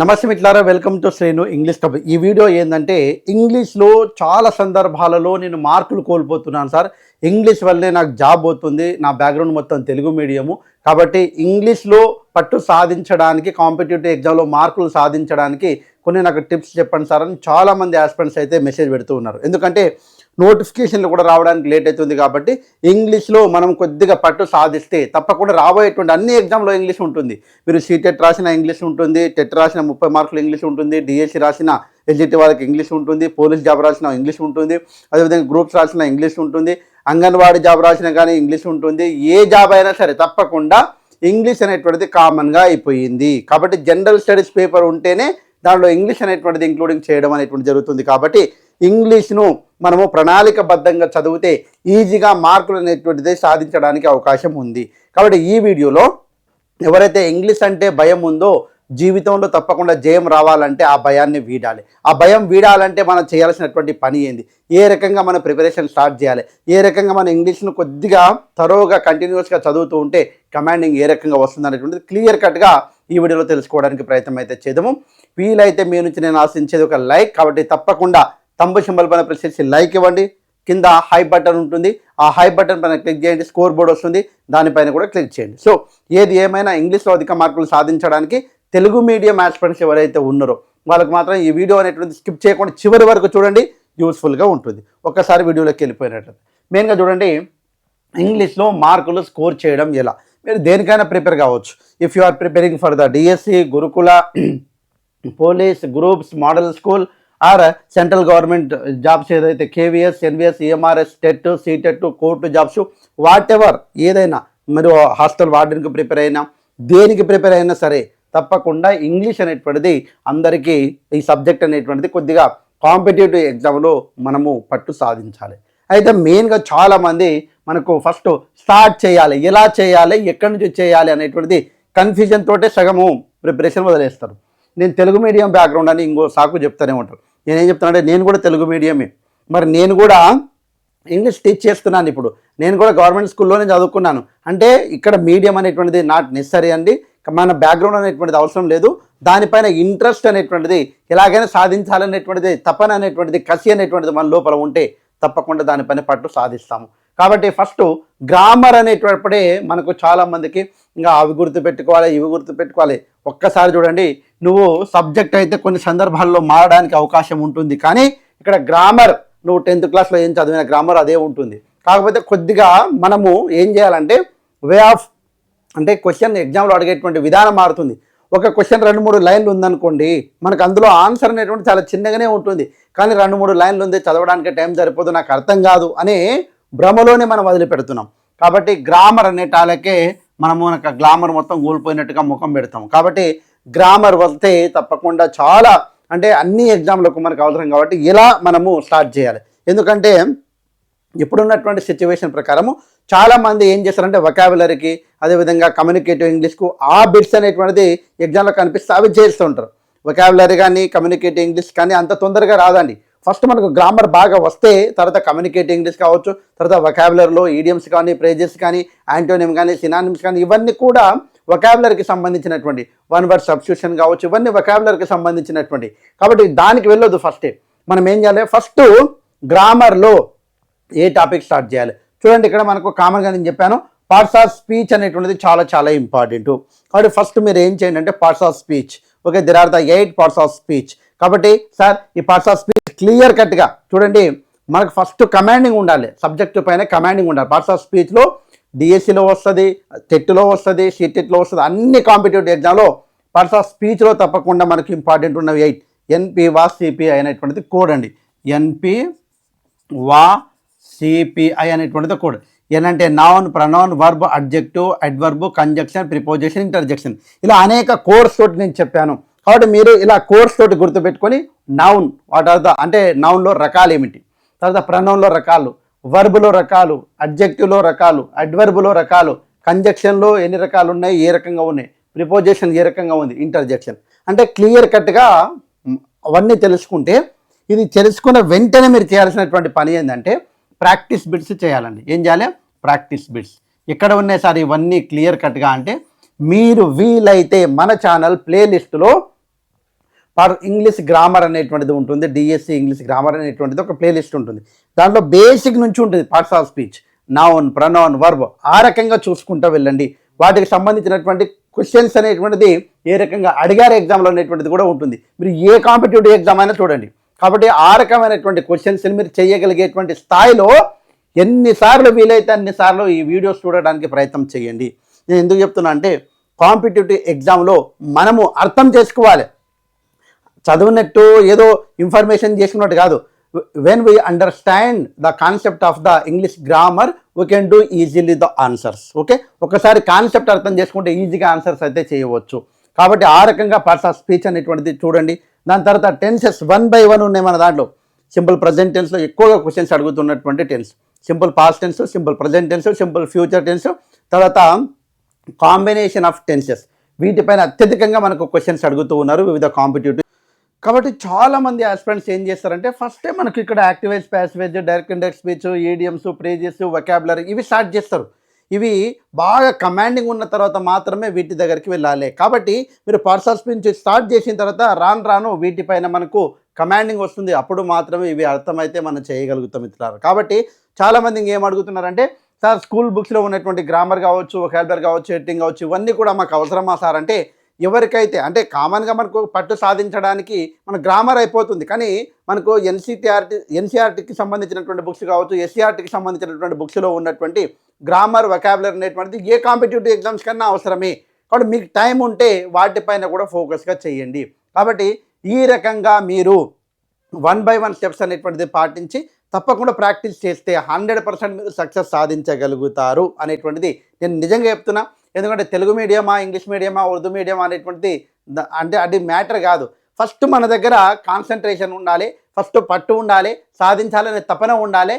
నమస్తే మిట్లారా welcome to Srenu English కబ్ ఈ వీడియో ఏంటంటే ఇంగ్లీష్లో చాలా సందర్భాలలో నేను మార్కులు కోల్పోతున్నాను సార్. ఇంగ్లీష్ వల్లే నాకు జాబ్ అవుతుంది నా బ్యాక్గ్రౌండ్ మొత్తం తెలుగు మీడియము. కాబట్టి ఇంగ్లీష్లో పట్టు సాధించడానికి కాంపిటేటివ్ ఎగ్జామ్లో మార్కులు సాధించడానికి కొన్ని నాకు టిప్స్ చెప్పండి సార్ అని చాలామంది ఆస్పిరెంట్స్ అయితే మెసేజ్ పెడుతూ ఉన్నారు. ఎందుకంటే నోటిఫికేషన్లు కూడా రావడానికి లేట్ అవుతుంది కాబట్టి ఇంగ్లీష్లో మనం కొద్దిగా పట్టు సాధిస్తే తప్పకుండా రాబోయేటువంటి అన్ని ఎగ్జామ్లో ఇంగ్లీష్ ఉంటుంది. మీరు సీటెట్ రాసిన ఇంగ్లీష్ ఉంటుంది టెట్ రాసిన ముప్పై మార్కులు ఇంగ్లీష్ ఉంటుంది డిఎస్సి రాసిన ఎల్జిటి వాళ్ళకి ఇంగ్లీష్ ఉంటుంది పోలీస్ జాబ్ రాసిన ఇంగ్లీష్ ఉంటుంది అదేవిధంగా గ్రూప్స్ రాసిన ఇంగ్లీష్ ఉంటుంది అంగన్వాడీ జాబ్ రాసిన కానీ ఇంగ్లీష్ ఉంటుంది ఏ జాబ్ అయినా సరే తప్పకుండా ఇంగ్లీష్ అనేటువంటిది కామన్గా అయిపోయింది. కాబట్టి జనరల్ స్టడీస్ పేపర్ ఉంటేనే దానిలో ఇంగ్లీష్ అనేటువంటిది ఇంక్లూడింగ్ చేయడం అనేటువంటి జరుగుతుంది కాబట్టి ఇంగ్లీష్ను మనము ప్రణాళికబద్ధంగా చదివితే ఈజీగా మార్కులు అనేటువంటిది సాధించడానికి అవకాశం ఉంది. కాబట్టి ఈ వీడియోలో ఎవరైతే ఇంగ్లీష్ అంటే భయం ఉందో జీవితంలో తప్పకుండా జయం రావాలంటే ఆ భయాన్ని వీడాలి. ఆ భయం వీడాలంటే మనం చేయాల్సినటువంటి పని ఏంది? ఏ రకంగా మన ప్రిపరేషన్ స్టార్ట్ చేయాలి? ఏ రకంగా మన ఇంగ్లీష్ను కొద్దిగా తరోగా కంటిన్యూస్గా చదువుతూ ఉంటే కమాండింగ్ ఏ రకంగా వస్తుంది అనేటువంటిది క్లియర్ కట్గా ఈ వీడియోలో తెలుసుకోవడానికి ప్రయత్నం అయితే చేద్దాము. వీలైతే మీ నుంచి నేను ఆశించేది ఒక లైక్ కాబట్టి తప్పకుండా తంబు సింబల్ పైన ప్రెస్ చేసి లైక్ ఇవ్వండి. కింద హై బటన్ ఉంటుంది. ఆ హై బటన్ పైన క్లిక్ చేయండి. స్కోర్ బోర్డ్ వస్తుంది. దానిపైన కూడా క్లిక్ చేయండి. సో ఏది ఏమైనా ఇంగ్లీష్లో అధిక మార్కులు సాధించడానికి తెలుగు మీడియం ఆస్పిరెంట్స్ ఎవరైతే ఉన్నారో వాళ్ళకి మాత్రం ఈ వీడియో అనేటువంటి స్కిప్ చేయకుండా చివరి వరకు చూడండి. యూస్ఫుల్గా ఉంటుంది. ఒక్కసారి వీడియోలోకి వెళ్ళిపోయినట్టు మెయిన్గా చూడండి. ఇంగ్లీష్లో మార్కులు స్కోర్ చేయడం ఎలా? మీరు దేనికైనా ప్రిపేర్ కావచ్చు. If you are preparing for the DSC Gurukula police groups model school or central government jobs ఏదైతే KVS NVS EMRS TET CTET court jobs whatever ఏదైనా మీరు హాస్టల్ వార్డెన్కి ప్రిపేర్ అయినా దేనికి ప్రిపేర్ అయినా సరే తప్పకుండా ఇంగ్లీష్ అనేటువంటిది అందరికీ ఈ సబ్జెక్ట్ అనేటువంటిది కొద్దిగా కాంపిటేటివ్ ఎగ్జామ్లో మనము పట్టు సాధించాలి. అయితే మెయిన్గా చాలామంది మనకు ఫస్ట్ స్టార్ట్ చేయాలి. ఎలా చేయాలి? ఎక్కడి నుంచి చేయాలి? అనేటువంటిది కన్ఫ్యూజన్ తోటే సగము ప్రిపరేషన్ వదిలేస్తారు నేను తెలుగు మీడియం బ్యాక్గ్రౌండ్ అని ఇంకో సాకు చెప్తానే ఉంటారు. నేనేం చెప్తానంటే నేను కూడా తెలుగు మీడియమే. మరి నేను కూడా ఇంగ్లీష్ టీచ్ చేస్తున్నాను ఇప్పుడు. నేను కూడా గవర్నమెంట్ స్కూల్లోనే చదువుకున్నాను. అంటే ఇక్కడ మీడియం అనేటువంటిది నాట్ నెసరీ అండి. మన బ్యాక్గ్రౌండ్ అనేటువంటిది అవసరం లేదు. దానిపైన ఇంట్రెస్ట్ అనేటువంటిది ఎలాగైనా సాధించాలనేటువంటిది తపన అనేటువంటిది కసి అనేటువంటిది మన లోపల ఉంటే తప్పకుండా దానిపైన పట్టు సాధిస్తాము. కాబట్టి ఫస్ట్ గ్రామర్ అనేటప్పుడే మనకు చాలామందికి ఇంకా అవి గుర్తు పెట్టుకోవాలి ఇవి గుర్తు పెట్టుకోవాలి ఒక్కసారి చూడండి నువ్వు సబ్జెక్ట్ అయితే కొన్ని సందర్భాల్లో మారడానికి అవకాశం ఉంటుంది. కానీ ఇక్కడ గ్రామర్ నువ్వు టెన్త్ క్లాస్లో ఏం చదివిన గ్రామర్ అదే ఉంటుంది. కాకపోతే కొద్దిగా మనము ఏం చేయాలంటే వే ఆఫ్ అంటే క్వశ్చన్ ఎగ్జామ్లో అడిగేటువంటి విధానం మారుతుంది. ఒక క్వశ్చన్ రెండు మూడు లైన్లు ఉందనుకోండి మనకు అందులో ఆన్సర్ అనేటువంటి చాలా చిన్నగానే ఉంటుంది. కానీ రెండు మూడు లైన్లు ఉంది చదవడానికి టైం సరిపోదు నాకు అర్థం కాదు అనే భ్రమలోనే మనం వదిలిపెడుతున్నాం. కాబట్టి గ్రామర్ అనేటాలకే మనము మనకు గ్లామర్ మొత్తం కోల్పోయినట్టుగా ముఖం పెడతాం. కాబట్టి గ్రామర్ వస్తే తప్పకుండా చాలా అంటే అన్ని ఎగ్జామ్లకు మనకు అవసరం కాబట్టి ఇలా మనము స్టార్ట్ చేయాలి. ఎందుకంటే ఇప్పుడున్నటువంటి సిచ్యువేషన్ ప్రకారము చాలామంది ఏం చేస్తారంటే వొకాబులరీకి అదేవిధంగా కమ్యూనికేటివ్ ఇంగ్లీష్కు ఆ బిట్స్ అనేటువంటిది ఎగ్జామ్లో కనిపిస్తే అవి చేస్తూ ఉంటారు. వొకాబులరీ కానీ కమ్యూనికేటివ్ ఇంగ్లీష్ కానీ అంత తొందరగా రాదండి. ఫస్ట్ మనకు గ్రామర్ బాగా వస్తే తర్వాత కమ్యూనికేటివ్ ఇంగ్లీష్ కావచ్చు తర్వాత వొకాబులర్లో ఈడియమ్స్ కానీ ప్రేజెస్ కానీ యాంటోనియం కానీ సినానిమ్స్ కానీ ఇవన్నీ కూడా వొకాబులరీకి సంబంధించినటువంటి వన్ వర్డ్ సబ్స్టిట్యూషన్ కావచ్చు ఇవన్నీ వొకాబులరీకి సంబంధించినటువంటి. కాబట్టి దానికి వెళ్ళొద్దు ఫస్టే మనం ఏం చేయాలి? ఫస్ట్ గ్రామర్లో ఏ టాపిక్ స్టార్ట్ చేయాలి? చూడండి ఇక్కడ మనకు కామన్గా నేను చెప్పాను పార్ట్స్ ఆఫ్ స్పీచ్ అనేటువంటిది చాలా చాలా ఇంపార్టెంట్ కాబట్టి ఫస్ట్ మీరు ఏం చేయండి అంటే parts of speech okay there are the eight parts of speech కాబట్టి సార్ ఈ పార్ట్స్ ఆఫ్ స్పీచ్ క్లియర్ కట్గా చూడండి మనకు ఫస్ట్ కమాండింగ్ ఉండాలి. సబ్జెక్టు పైన కమాండింగ్ ఉండాలి. పార్ట్స్ ఆఫ్ స్పీచ్లో డిఎస్సిలో వస్తుంది టెట్లో వస్తుంది సిటెట్లో వస్తుంది అన్ని కాంపిటేటివ్ ఎగ్జామ్లో పార్ట్స్ ఆఫ్ స్పీచ్లో తప్పకుండా మనకి ఇంపార్టెంట్ ఉన్నవి ఎయిట్ ఎన్పి వా అనేటువంటిది కోడ్ అండి. ఎన్పి వా సిపిఐ అనేటువంటిది కోడ్ ఏంటంటే noun pronoun verb adjective adverb conjunction preposition interjection ఇలా అనేక కోర్స్ తోటి నేను చెప్పాను. కాబట్టి మీరు ఇలా కోర్స్ తోటి గుర్తుపెట్టుకొని నౌన్ వాట్ ఆర్ ద అంటే నౌన్లో రకాలు ఏమిటి? తర్వాత ప్రనౌన్లో రకాలు వర్బులో రకాలు అడ్జెక్టివ్లో రకాలు అడ్వర్బులో రకాలు కంజక్షన్లో ఎన్ని రకాలు ఉన్నాయి ఏ రకంగా ఉన్నాయి ప్రిపోజిషన్ ఏ రకంగా ఉంది ఇంటర్జెక్షన్ అంటే క్లియర్ కట్గా అవన్నీ తెలుసుకుంటే ఇది తెలుసుకున్న వెంటనే మీరు చేయాల్సినటువంటి పని ఏంటంటే ప్రాక్టీస్ బిట్స్ చేయాలండి. ఏం చేయాలి? ప్రాక్టీస్ బిట్స్ ఎక్కడ ఉన్నాయి సార్ ఇవన్నీ క్లియర్ కట్గా అంటే మీరు వీలైతే మన ఛానల్ ప్లేలిస్టులో ఫర్ ఇంగ్లీష్ గ్రామర్ అనేటువంటిది ఉంటుంది డిఎస్సి ఇంగ్లీష్ గ్రామర్ అనేటువంటిది ఒక ప్లేలిస్ట్ ఉంటుంది. దాంట్లో బేసిక్ నుంచి ఉంటుంది parts of speech. Noun pronoun verb ఆ రకంగా చూసుకుంటూ వెళ్ళండి. వాటికి సంబంధించినటువంటి క్వశ్చన్స్ అనేటువంటిది ఏ రకంగా అడిగారు ఎగ్జామ్లో అనేటువంటిది కూడా ఉంటుంది. మీరు ఏ కాంపిటేటివ్ ఎగ్జామ్ అయినా చూడండి. కాబట్టి ఆ రకమైనటువంటి క్వశ్చన్స్ని మీరు చేయగలిగేటువంటి స్థాయిలో ఎన్నిసార్లు వీలైతే అన్నిసార్లు ఈ వీడియోస్ చూడడానికి ప్రయత్నం చేయండి. నేను ఎందుకు చెప్తున్నా అంటే కాంపిటేటివ్ ఎగ్జామ్లో మనము అర్థం చేసుకోవాలి. చదివినట్టు ఏదో ఇన్ఫర్మేషన్ చేసుకున్నట్టు కాదు. When we understand the concept of the English grammar we can do easily the answers okay ఒకసారి కాన్సెప్ట్ అర్థం చేసుకుంటే ఈజీగా ఆన్సర్స్ అయితే చేయవచ్చు. కాబట్టి ఆ రకంగా పార్ట్స్ ఆఫ్ స్పీచ్ అనేటువంటిది చూడండి. దాని తర్వాత టెన్సెస్ వన్ బై వన్ ఉన్నాయి మన దాంట్లో. సింపుల్ ప్రజెంట్ టెన్స్లో ఎక్కువగా క్వశ్చన్స్ అడుగుతున్నటువంటి tense simple past tense simple present tense simple future tense తర్వాత కాంబినేషన్ ఆఫ్ టెన్సెస్ వీటిపైన అత్యధికంగా మనకు క్వశ్చన్స్ అడుగుతూ ఉన్నారు వివిధ కాంపిటేటివ్ కాబట్టి చాలా మంది ఆస్పిరెంట్స్ ఏం చేస్తారంటే ఫస్టే మనకి ఇక్కడ active voice passive voice direct indirect speech idioms phrases vocabulary ఇవి స్టార్ట్ చేస్తారు. ఇవి బాగా కమాండింగ్ ఉన్న తర్వాత మాత్రమే వీటి దగ్గరికి వెళ్ళాలి. కాబట్టి మీరు పార్సల్ స్పీచ్ స్టార్ట్ చేసిన తర్వాత రాను రాను వీటిపైన మనకు కమాండింగ్ వస్తుంది. అప్పుడు మాత్రమే ఇవి అర్థమైతే మనం చేయగలుగుతాం ఇస్తున్నారు కాబట్టి చాలామంది ఇంకేం అడుగుతున్నారంటే సార్ స్కూల్ బుక్స్లో ఉన్నటువంటి గ్రామర్ కావచ్చు వొకాబులరీ కావచ్చు ఎడిటింగ్ కావచ్చు ఇవన్నీ కూడా మాకు అవసరమా సార్? అంటే ఎవరికైతే అంటే కామన్గా మనకు పట్టు సాధించడానికి మన గ్రామర్ అయిపోతుంది. కానీ మనకు ఎన్సీటీఆర్టీ ఎన్సీఆర్టీకి సంబంధించినటువంటి బుక్స్ కావచ్చు ఎస్సీఆర్టీకి సంబంధించినటువంటి బుక్స్లో ఉన్నటువంటి గ్రామర్ వొకాబులరీ అనేటువంటిది ఏ కాంపిటేటివ్ ఎగ్జామ్స్ కన్నా అవసరమే. కాబట్టి మీకు టైం ఉంటే వాటిపైన కూడా ఫోకస్గా చేయండి. కాబట్టి ఈ రకంగా మీరు వన్ బై వన్ స్టెప్స్ అనేటువంటిది పాటించి తప్పకుండా ప్రాక్టీస్ చేస్తే హండ్రెడ్ పర్సెంట్ మీరు సక్సెస్ సాధించగలుగుతారు అనేటువంటిది నేను నిజంగా చెప్తున్నా. ఎందుకంటే తెలుగు మీడియమా ఇంగ్లీష్ మీడియమా ఉర్దూ మీడియం అనేటువంటిది అంటే అది మ్యాటర్ కాదు. ఫస్ట్ మన దగ్గర కాన్సన్ట్రేషన్ ఉండాలి ఫస్ట్ పట్టు ఉండాలి సాధించాలనే తపన ఉండాలి.